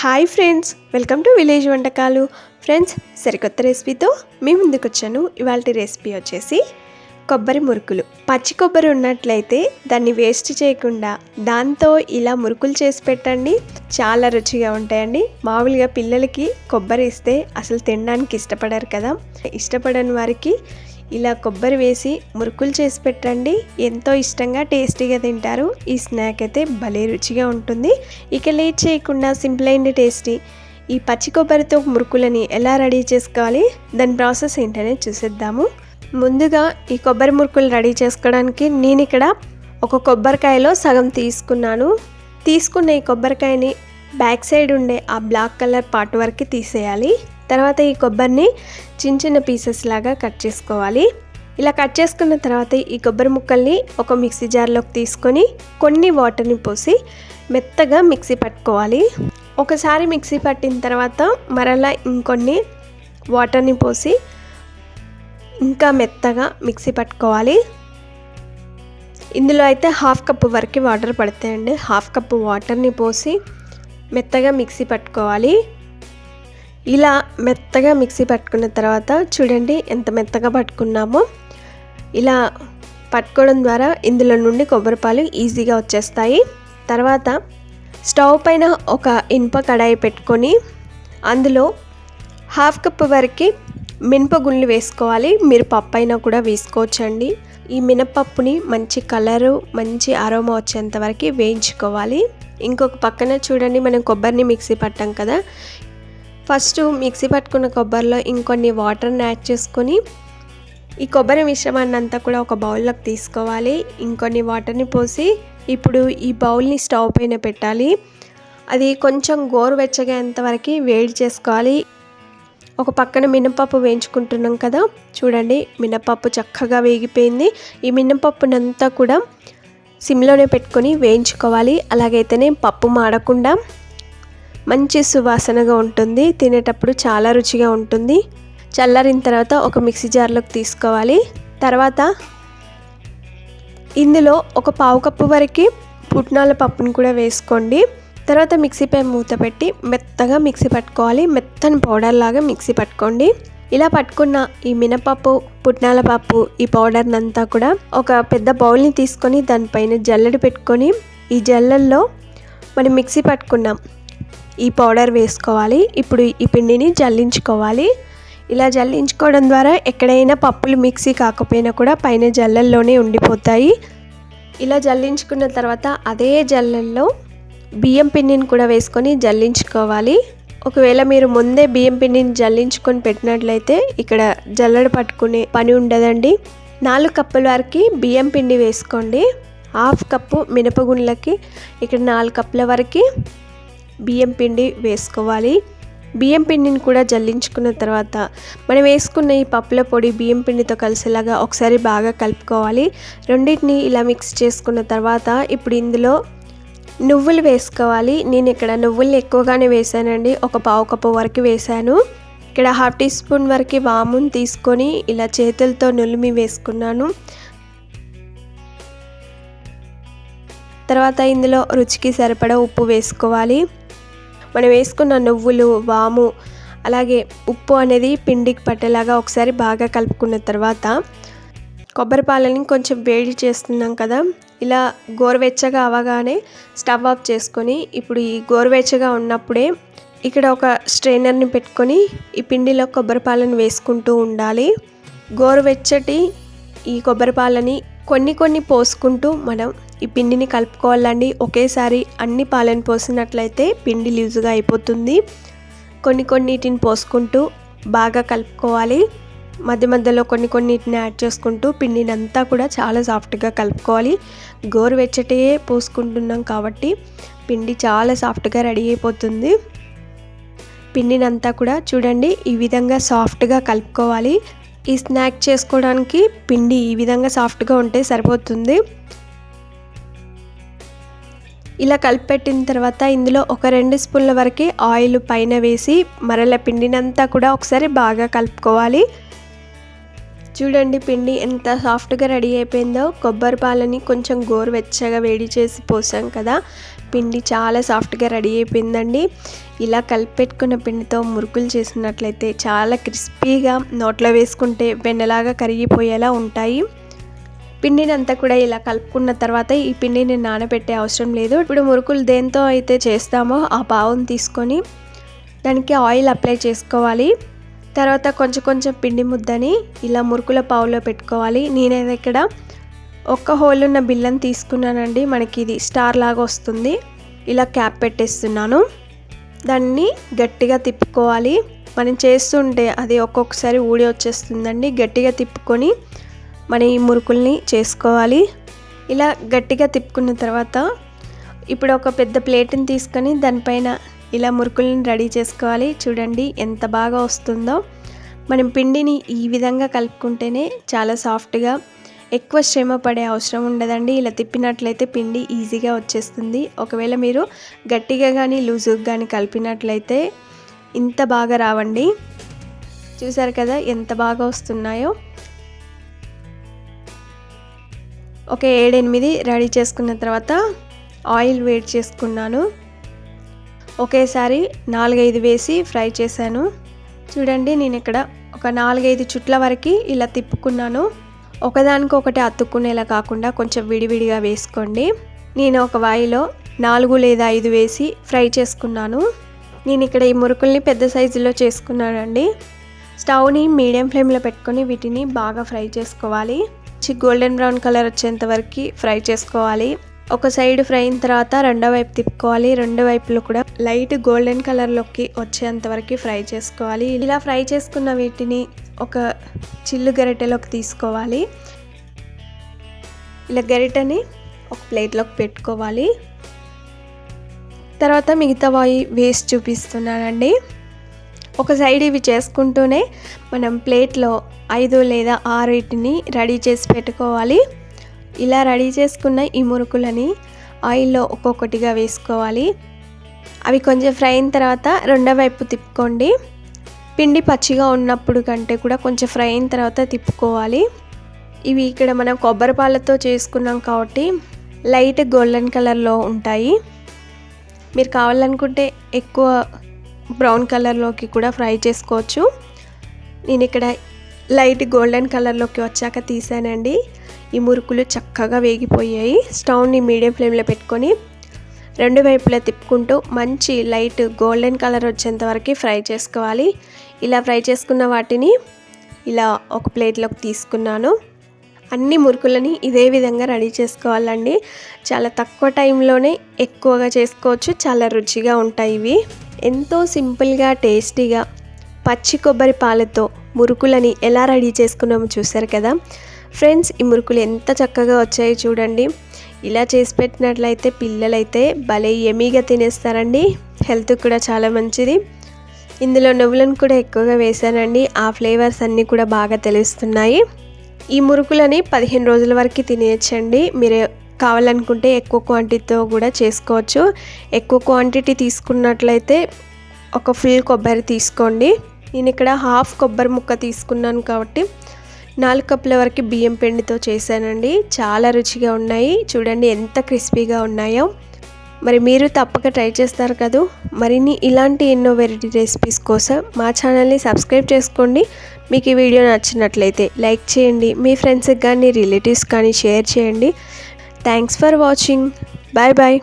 Hi friends welcome to village వంటకాలు. Friends సరికొత్త రెసిపీతో మీ ముందుకు వచ్చాను ఇవాళ రెసిపీ వచ్చేసి కొబ్బరి మురుకులు. పచ్చి కొబ్బరి ఉన్నట్లయితే దాన్ని వేస్ట్ చేయకుండా దాంతో ఇలా మురుకులు చేసి పెట్టండి. చాలా రుచిగా ఉంటాయండి. మామూలుగా పిల్లలకి కొబ్బరి ఇస్తే అసలు తినడానికి ఇష్టపడరు కదా. ఇష్టపడని వారికి ఇలా కొబ్బరి వేసి మురుకులు చేసి పెట్టండి. ఎంతో ఇష్టంగా టేస్టీగా తింటారు. ఈ స్నాక్ అయితే భలే రుచిగా ఉంటుంది. ఇక లేట్ చేయకుండా సింపుల్ అయిన టేస్టీ. ఈ పచ్చి కొబ్బరితో మురుకులని ఎలా రెడీ చేసుకోవాలి? దాని ప్రాసెస్ ఏంటనే చూసేద్దాము. ముందుగా ఈ కొబ్బరి మురుకులు రెడీ చేసుకోవడానికి నేను ఇక్కడ ఒక కొబ్బరికాయలో సగం తీసుకున్నాను. తీసుకున్న ఈ కొబ్బరికాయని బ్యాక్ సైడ్ ఉండే ఆ బ్లాక్ కలర్ పార్ట్ వరకు తీసేయాలి. తర్వాత ఈ కొబ్బరిని చిన్న చిన్న పీసెస్ లాగా కట్ చేసుకోవాలి. ఇలా కట్ చేసుకున్న తర్వాత ఈ కొబ్బరి ముక్కల్ని ఒక మిక్సీ జార్లోకి తీసుకొని కొన్ని వాటర్ని పోసి మెత్తగా మిక్సీ పట్టుకోవాలి. ఒకసారి మిక్సీ పట్టిన తర్వాత మరలా ఇంకొన్ని వాటర్ని పోసి ఇంకా మెత్తగా మిక్సీ పట్టుకోవాలి. ఇందులో అయితే హాఫ్ కప్పు వరకు వాటర్ పడతాయండి. హాఫ్ కప్పు వాటర్ని పోసి మెత్తగా మిక్సీ పట్టుకోవాలి. ఇలా మెత్తగా మిక్సీ పట్టుకున్న తర్వాత చూడండి ఎంత మెత్తగా పట్టుకున్నామో. ఇలా పట్టుకోవడం ద్వారా ఇందులో నుండి కొబ్బరిపాలు ఈజీగా వచ్చేస్తాయి. తర్వాత స్టవ్ పైన ఒక ఇనుప కడాయి పెట్టుకొని అందులో హాఫ్ కప్ వరకు మినపగుళ్ళు వేసుకోవాలి. మీరు పప్పు అయినా కూడా వేసుకోవచ్చండి. ఈ మినపప్పుని మంచి కలరు మంచి అరోమా వచ్చేంత వరకు వేయించుకోవాలి. ఇంకొక పక్కన చూడండి మనం కొబ్బరిని మిక్సీ పట్టాం కదా. ఫస్ట్ మిక్సీ పట్టుకున్న కొబ్బరిలో ఇంకొన్ని వాటర్ని యాడ్ చేసుకొని ఈ కొబ్బరి మిశ్రమాన్ని అంతా కూడా ఒక బౌల్లోకి తీసుకోవాలి. ఇంకొన్ని వాటర్ని పోసి ఇప్పుడు ఈ బౌల్ని స్టవ్ పైన పెట్టాలి. అది కొంచెం గోరువెచ్చగేంత వరకు వేడి చేసుకోవాలి. ఒక పక్కన మినపప్పు వేయించుకుంటున్నాం కదా చూడండి మినపప్పు చక్కగా వేగిపోయింది. ఈ మినపప్పునంతా కూడా సిమ్లోనే పెట్టుకొని వేయించుకోవాలి. అలాగైతేనే పప్పు మాడకుండా మంచి సువాసనగా ఉంటుంది. తినేటప్పుడు చాలా రుచిగా ఉంటుంది. చల్లారిన తర్వాత ఒక మిక్సీ జార్లోకి తీసుకోవాలి. తర్వాత ఇందులో ఒక పావు కప్పు వరకు పుట్నాల పప్పును కూడా వేసుకోండి. తర్వాత మిక్సీపై మూత పెట్టి మెత్తగా మిక్సీ పట్టుకోవాలి. మెత్తని పౌడర్ లాగా మిక్సీ పట్టుకోండి. ఇలా పట్టుకున్న ఈ మినపప్పు పుట్నాల పప్పు ఈ పౌడర్ని అంతా కూడా ఒక పెద్ద బౌల్ని తీసుకొని దానిపైన జల్లెడ పెట్టుకొని ఈ జల్లెల్లో మనం మిక్సీ పట్టుకున్నాం. ఈ పౌడర్ వేసుకోవాలి. ఇప్పుడు ఈ పిండిని జల్లించుకోవాలి. ఇలా జల్లించుకోవడం ద్వారా ఎక్కడైనా పప్పులు మిక్సీ కాకపోయినా కూడా పైన జల్లల్లోనే ఉండిపోతాయి. ఇలా జల్లించుకున్న తర్వాత అదే జల్లల్లో బియ్యం పిండిని కూడా వేసుకొని జల్లించుకోవాలి. ఒకవేళ మీరు ముందే బియ్యం పిండిని జల్లించుకొని పెట్టినట్లయితే ఇక్కడ జల్లడు పట్టుకునే పని ఉండదండి. నాలుగు కప్పుల వరకు బియ్యం పిండి వేసుకోండి. హాఫ్ కప్పు మినపగుండ్లకి ఇక్కడ నాలుగు కప్పుల వరకు బియ్యం పిండి వేసుకోవాలి. బియ్యం పిండిని కూడా జల్లించుకున్న తర్వాత మనం వేసుకున్న ఈ పప్పుల పొడి బియ్యం పిండితో కలిసేలాగా ఒకసారి బాగా కలుపుకోవాలి. రెండింటిని ఇలా మిక్స్ చేసుకున్న తర్వాత ఇప్పుడు ఇందులో నువ్వులు వేసుకోవాలి. నేను ఇక్కడ నువ్వులు ఎక్కువగానే వేసానండి. ఒక పావు కప్పు వరకు వేసాను. ఇక్కడ హాఫ్ టీ స్పూన్ వరకు వామును తీసుకొని ఇలా చేతులతో నులిమి వేసుకున్నాను. తర్వాత ఇందులో రుచికి సరిపడా ఉప్పు వేసుకోవాలి. మనం వేసుకున్న నువ్వులు వాము అలాగే ఉప్పు అనేది పిండికి పట్టేలాగా ఒకసారి బాగా కలుపుకున్న తర్వాత కొబ్బరి పాలని కొంచెం వేడి చేస్తున్నాం కదా. ఇలా గోరువెచ్చగా అవగానే స్టవ్ ఆఫ్ చేసుకొని ఇప్పుడు ఈ గోరువెచ్చగా ఉన్నప్పుడే ఇక్కడ ఒక స్ట్రైనర్ని పెట్టుకొని ఈ పిండిలో కొబ్బరి పాలను వేసుకుంటూ ఉండాలి. గోరువెచ్చటి ఈ కొబ్బరి పాలని కొన్ని కొన్ని పోసుకుంటూ మనం ఈ పిండిని కలుపుకోవాలండి. ఒకేసారి అన్ని పాలను పోసినట్లయితే పిండి లూజుగా అయిపోతుంది. కొన్ని కొన్నిటిని పోసుకుంటూ బాగా కలుపుకోవాలి. మధ్య మధ్యలో కొన్ని కొన్నిటిని యాడ్ చేసుకుంటూ పిండిని అంతా కూడా చాలా సాఫ్ట్గా కలుపుకోవాలి. గోరువెచ్చటియే పోసుకుంటున్నాం కాబట్టి పిండి చాలా సాఫ్ట్గా రెడీ అయిపోతుంది. పిండిని అంతా కూడా చూడండి ఈ విధంగా సాఫ్ట్గా కలుపుకోవాలి. ఈ స్నాక్ చేసుకోవడానికి పిండి ఈ విధంగా సాఫ్ట్గా ఉంటే సరిపోతుంది. ఇలా కలిపెట్టిన తర్వాత ఇందులో ఒక రెండు స్పూన్ల వరకు ఆయిల్ పైన వేసి మరల పిండినంతా కూడా ఒకసారి బాగా కలుపుకోవాలి. చూడండి పిండి ఎంత సాఫ్ట్గా రెడీ అయిపోయిందో. కొబ్బరి పాలని కొంచెం గోరువెచ్చగా వేడి చేసి పోసాం కదా. పిండి చాలా సాఫ్ట్గా రెడీ అయిపోయిందండి. ఇలా కలిపెట్టుకున్న పిండితో మురుకులు చేసినట్లయితే చాలా క్రిస్పీగా నోట్లో వేసుకుంటే వెన్నలాగా కరిగిపోయేలా ఉంటాయి. పిండిని అంతా కూడా ఇలా కలుపుకున్న తర్వాత ఈ పిండిని నానబెట్టే అవసరం లేదు. ఇప్పుడు మురుకులు దేంతో అయితే చేస్తామో ఆ పావును తీసుకొని దానికి ఆయిల్ అప్లై చేసుకోవాలి. తర్వాత కొంచెం కొంచెం పిండి ముద్దని ఇలా మురుకుల పావులో పెట్టుకోవాలి. నేనైతే ఇక్కడ ఒక్క హోల్ ఉన్న బిల్లని తీసుకున్నానండి. మనకి ఇది స్టార్ లాగా వస్తుంది. ఇలా క్యాప్ పెట్టేస్తున్నాను. దాన్ని గట్టిగా తిప్పుకోవాలి. మనం చేస్తుంటే అది ఒక్కొక్కసారి ఊడి వచ్చేస్తుందండి. గట్టిగా తిప్పుకొని మన ఈ మురుకుల్ని చేసుకోవాలి. ఇలా గట్టిగా తిప్పుకున్న తర్వాత ఇప్పుడు ఒక పెద్ద ప్లేట్ని తీసుకొని దానిపైన ఇలా మురుకుల్ని రెడీ చేసుకోవాలి. చూడండి ఎంత బాగా వస్తుందో. మనం పిండిని ఈ విధంగా కలుపుకుంటేనే చాలా సాఫ్ట్గా ఎక్కువ శ్రమ పడే అవసరం ఉండదండి. ఇలా తిప్పినట్లయితే పిండి ఈజీగా వచ్చేస్తుంది. ఒకవేళ మీరు గట్టిగా కానీ లూజుగా కానీ కలిపినట్లయితే ఇంత బాగా రావండి. చూసారు కదా ఎంత బాగా వస్తున్నాయో. ఒక ఏడెనిమిది రెడీ చేసుకున్న తర్వాత ఆయిల్ వేడి చేసుకున్నాను. ఒకేసారి నాలుగైదు వేసి ఫ్రై చేశాను. చూడండి నేను ఇక్కడ ఒక నాలుగైదు చుట్ల వరకు ఇలా తిప్పుకున్నాను. ఒకదానికి ఒకటి అతుక్కునేలా కాకుండా కొంచెం విడివిడిగా వేసుకోండి. నేను ఒక వాయిలో నాలుగు లేదా ఐదు వేసి ఫ్రై చేసుకున్నాను. నేను ఇక్కడ ఈ మురుకుల్ని పెద్ద సైజులో చేసుకున్నానండి. స్టవ్ని మీడియం ఫ్లేమ్లో పెట్టుకొని వీటిని బాగా ఫ్రై చేసుకోవాలి. గోల్డెన్ బ్రౌన్ కలర్ వచ్చేంత వరకు ఫ్రై చేసుకోవాలి. ఒక సైడ్ ఫ్రై అయిన తర్వాత రెండో వైపు తిప్పుకోవాలి. రెండు వైపులు కూడా లైట్ గోల్డెన్ కలర్లోకి వచ్చేంత వరకు ఫ్రై చేసుకోవాలి. ఇలా ఫ్రై చేసుకున్న వీటిని ఒక చిల్లు గరిటెలోకి తీసుకోవాలి. ఇలా గరిటెని ఒక ప్లేట్లోకి పెట్టుకోవాలి. తర్వాత మిగతా వాయి వేస్ట్ చూపిస్తున్నానండి. ఒక సైడ్ ఇవి చేసుకుంటూనే మనం ప్లేట్లో ఐదు లేదా ఆరు వీటిని రెడీ చేసి పెట్టుకోవాలి. ఇలా రెడీ చేసుకున్న ఈ మురుకులని ఆయిల్లో ఒక్కొక్కటిగా వేసుకోవాలి. అవి కొంచెం ఫ్రై అయిన తర్వాత రెండో వైపు తిప్పుకోండి. పిండి పచ్చిగా ఉన్నప్పుడు కంటే కూడా కొంచెం ఫ్రై అయిన తర్వాత తిప్పుకోవాలి. ఇవి ఇక్కడ మనం కొబ్బరి పాలతో చేసుకున్నాం కాబట్టి లైట్ గోల్డెన్ కలర్లో ఉంటాయి. మీరు కావాలనుకుంటే ఎక్కువ బ్రౌన్ కలర్లోకి కూడా ఫ్రై చేసుకోవచ్చు. నేను ఇక్కడ లైట్ గోల్డెన్ కలర్లోకి వచ్చాక తీసానండి. ఈ మురుకులు చక్కగా వేగిపోయాయి. స్టవ్ని మీడియం ఫ్లేమ్లో పెట్టుకొని రెండు వైపులా తిప్పుకుంటూ మంచి లైట్ గోల్డెన్ కలర్ వచ్చేంత వరకు ఫ్రై చేసుకోవాలి. ఇలా ఫ్రై చేసుకున్న వాటిని ఇలా ఒక ప్లేట్లోకి తీసుకున్నాను. అన్ని మురుకులని ఇదే విధంగా రెడీ చేసుకోవాలండి. చాలా తక్కువ టైంలోనే ఎక్కువగా చేసుకోవచ్చు. చాలా రుచిగా ఉంటాయి ఇవి. ఎంతో సింపుల్గా టేస్టీగా పచ్చి కొబ్బరి పాలతో మురుకులని ఎలా రెడీ చేసుకున్నామో చూసారు కదా. ఫ్రెండ్స్ ఈ మురుకులు ఎంత చక్కగా వచ్చాయో చూడండి. ఇలా చేసి పెట్టినట్లయితే పిల్లలైతే భలే ఎమీగా తినేస్తారండి. హెల్త్ కూడా చాలా మంచిది. ఇందులో నువ్వులను కూడా ఎక్కువగా వేశానండి. ఆ ఫ్లేవర్స్ అన్నీ కూడా బాగా తెలుస్తున్నాయి. ఈ మురుకులని పదిహేను రోజుల వరకు తినేయచ్చండి. మీరు కావాలనుకుంటే ఎక్కువ క్వాంటిటీతో కూడా చేసుకోవచ్చు. ఎక్కువ క్వాంటిటీ తీసుకున్నట్లయితే ఒక ఫుల్ కొబ్బరి తీసుకోండి. నేను ఇక్కడ హాఫ్ కొబ్బరి ముక్క తీసుకున్నాను కాబట్టి నాలుగు కప్పుల వరకు బియ్యం పిండితో చేశానండి. చాలా రుచిగా ఉన్నాయి. చూడండి ఎంత క్రిస్పీగా ఉన్నాయో. మరి మీరు తప్పక ట్రై చేస్తారు కదా. మరిన్ని ఇలాంటి ఎన్నో వెరైటీ రెసిపీస్ కోసం మా ఛానల్ని సబ్స్క్రైబ్ చేసుకోండి. మీకు ఈ వీడియో నచ్చినట్లయితే లైక్ చేయండి మీ ఫ్రెండ్స్కి కానీ రిలేటివ్స్ కానీ షేర్ చేయండి. Thanks for watching bye bye